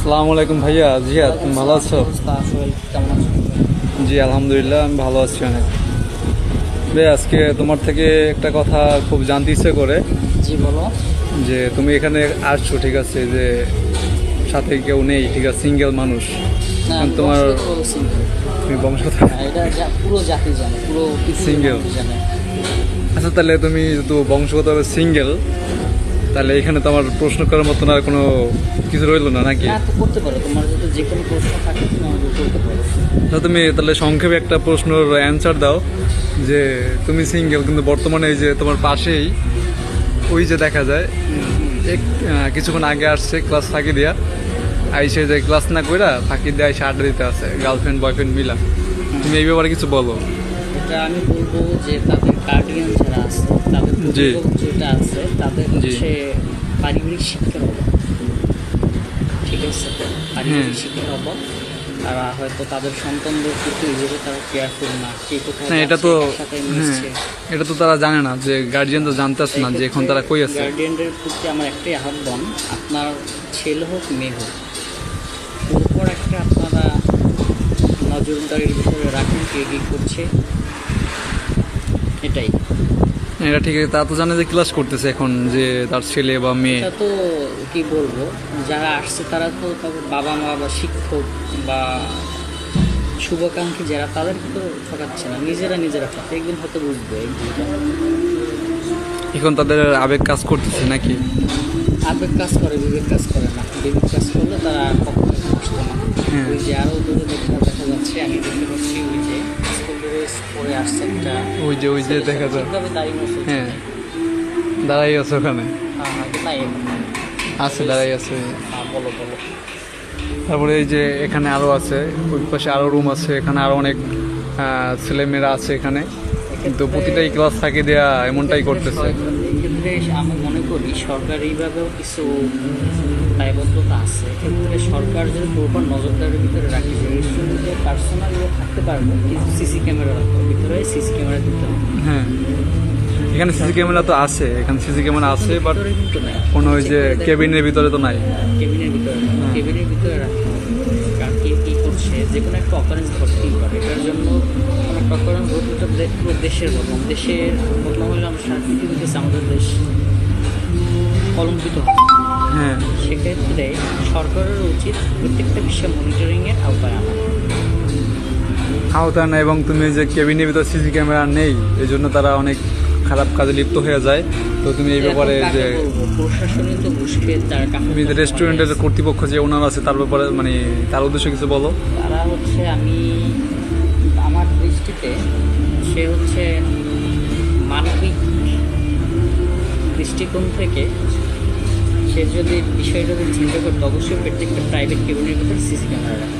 আসসালামু আলাইকুম ভাইয়া জিয়াদ তুমি ভালো আছো? জি আলহামদুলিল্লাহ আমি ভালো আছি অনেক। বে আজকে তোমার থেকে একটা কথা খুব জানতে ইচ্ছে করে। জি বলো। যে তুমি এখানে আসছো ঠিক আছে যে সাথে কেউ নেই ঠিক আছে সিঙ্গেল মানুষ। তোমার তুমি পুরো জাতি জানে জানে। আচ্ছা তাহলে তুমি যেহেতু বংশগতভাবে সিঙ্গেল তাহলে এখানে তো আমার প্রশ্ন করার মতন আর কোনো কিছু রইল না নাকি? করতে পারো। তোমার যদি যে কোনো প্রশ্ন থাকে তুমি আমাকে করতে পারো। তা তুমি তাহলে সংক্ষেপে একটা প্রশ্নের অ্যান্সার দাও যে তুমি সিঙ্গেল কিন্তু বর্তমানে এই যে তোমার পাশেই ওই যে দেখা যায় এক কিছুক্ষণ আগে আসছে ক্লাস ফাঁকি দেওয়া আইসে যে ক্লাস না কইরা ফাঁকি দিয়ে আইসে আড্ডা দিতে আছে গার্লফ্রেন্ড বয়ফ্রেন্ড মিলা। তুমি এই ব্যাপারে কিছু বলো। এটা আমি বলব যে তাদের গার্ডিয়ান যারা আছে তাদের। যেটা আছে তাদের। হচ্ছে পারিবারিক শিক্ষার অভাব ঠিক আছে পারিবারিক। শিক্ষার অভাব তারা হয়তো তাদের সন্তানদের প্রতি এইভাবে তারা কেয়ারফুল না কে কোথায় এটা তো এটা তো তারা জানে না যে গার্জিয়ান তো জানতেছে না যে এখন তারা কই আছে গার্ডিয়ানদের প্রতি আমার একটাই আহ্বান আপনার ছেলে হোক মেয়ে হোক উপর একটা আপনারা নজরদারির ভিতরে রাখুন কে কী করছে এটাই। এটা ঠিক আছে তা তো জানে যে ক্লাস করতেছে এখন যে তার ছেলে বা মেয়ে। এটা তো কি বলব যারা আসছে তারা তো তাদের বাবা মা বা শিক্ষক বা শুভাকাঙ্ক্ষী যারা তাদেরকে তো ঠকাচ্ছে না নিজেরা নিজেরা ঠকে একদিন হয়তো বুঝবে এখন তাদের আবেগ কাজ করতেছে নাকি? আবেগ কাজ করে বিবেক কাজ করে না বিবেক কাজ করলে তারা কখনো আসতো না। হ্যাঁ। ওই যে আরও দূরে দেখা দেখা যাচ্ছে আমি দেখতে পাচ্ছি ওই যে ড্রেস পরে আসছে একটা ওই যে ওই যে দেখা যায়। হ্যাঁ। দাঁড়াই আছে ওখানে। হ্যাঁ হ্যাঁ। আছে। দাঁড়াই আছে। হ্যাঁ বলো বলো। তারপরে এই যে এখানে আরও আছে ওই পাশে আরও রুম আছে এখানে আরও অনেক ছেলেমেয়েরা আছে এখানে। কিন্তু প্রতিটাই ক্লাস থাকে দেয়া এমনটাই করতেছে। এক্ষেত্রে আমি মনে করি সরকারিভাবেও কিছু দায়বদ্ধতা আছে। এক্ষেত্রে সরকার যদি প্রপার নজরদারির ভিতরে রাখে যে রেস্টুরেন্টে পার্সোনাল থাকতে পারবে কিন্তু সিসি ক্যামেরা ভিতরে সিসি ক্যামেরা দিতে হবে। হ্যাঁ। এখানে সিসি ক্যামেরা তো আছে এখানে সিসি ক্যামেরা আছে বাট কোনো ওই যে কেবিনের ভিতরে তো নাই। কেবিনের ভিতরে হ্যাঁ। কেবিনের ভিতরে রাখতে হবে। কারণ কে কী করছে যে কোনো একটা অকারেন্স ঘটতেই পারে। এটার জন্য অকারেন্স ঘটলে পুরো দেশের বদনাম দেশের বদনাম হলে আমরা সারা পৃথিবীতে আমাদের দেশ কলঙ্কিত হ্যাঁ। সেক্ষেত্রে সরকারের উচিত প্রত্যেকটা বিষয় মনিটরিংয়ের আওতায় আনা। আওতা না এবং তুমি যে কেবিনের ভিতরে সিসি ক্যামেরা নেই এই জন্য তারা অনেক খারাপ কাজে লিপ্ত হয়ে যায়। তো তুমি এই ব্যাপারে যে তুমি রেস্টুরেন্টের কর্তৃপক্ষ যে ওনার আছে তার ব্যাপারে মানে তার উদ্দেশ্যে কিছু বলো। তারা হচ্ছে আমি আমার দৃষ্টিতে সে হচ্ছে মানবিক দৃষ্টিকোণ থেকে সে যদি বিষয়টা যদি চিন্তা করতো অবশ্যই প্রত্যেকটা প্রাইভেট কেবিনের ভিতরে সিসি ক্যামেরা রাখে।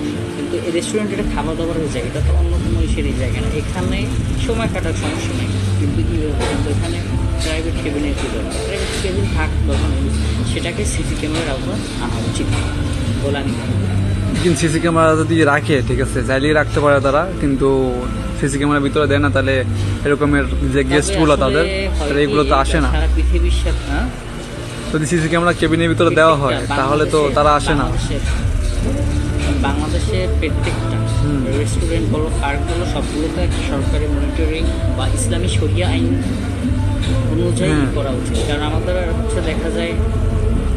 কিন্তু এই রেস্টুরেন্ট এটা খাবার দাবারের জায়গা এটা তো অন্য কোনো ইসেরই জায়গা না। এখানে সময় কাটার সমস্যা নেই। কিন্তু কী ব্যাপার? কিন্তু এখানে প্রাইভেট কেবিনের কী দরকার? প্রাইভেট কেবিন থাক তখন সেটাকে সিসি ক্যামেরার আওতায় আনা উচিত। বলে আমি কিন্তু সিসি ক্যামেরা যদি রাখে ঠিক আছে চাইলেই রাখতে পারে তারা কিন্তু সিসি ক্যামেরার ভিতরে দেয় না তাহলে এরকমের যে গেস্টগুলো তাদের এগুলো তো আসে না। পৃথিবীর সাথে হ্যাঁ? যদি সিসি ক্যামেরা কেবিনের ভিতরে দেওয়া হয় তাহলে তো তারা আসে না। বাংলাদেশের- প্রত্যেকটা রেস্টুরেন্ট বলো পার্ক বলো সবগুলোতে একটা সরকারি মনিটরিং বা ইসলামী শরিয়া আইন অনুযায়ী হ্যাঁ। করা উচিত। কারণ আমাদের হচ্ছে দেখা যায়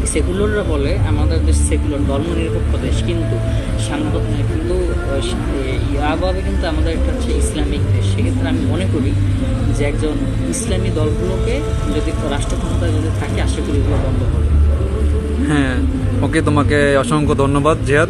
সেকুলাররা বলে আমাদের দেশ সেকুলার ধর্ম নিরপেক্ষ দেশ। কিন্তু সাংবাদ কিন্তু ইয়াভাবে কিন্তু আমাদের একটা হচ্ছে ইসলামিক দেশ। সেক্ষেত্রে আমি মনে করি যে একজন ইসলামী দলগুলোকে যদি রাষ্ট্র ক্ষমতায় যদি থাকে আশা করি এগুলো বন্ধ করবে হ্যাঁ। ওকে তোমাকে অসংখ্য ধন্যবাদ জিয়াদ।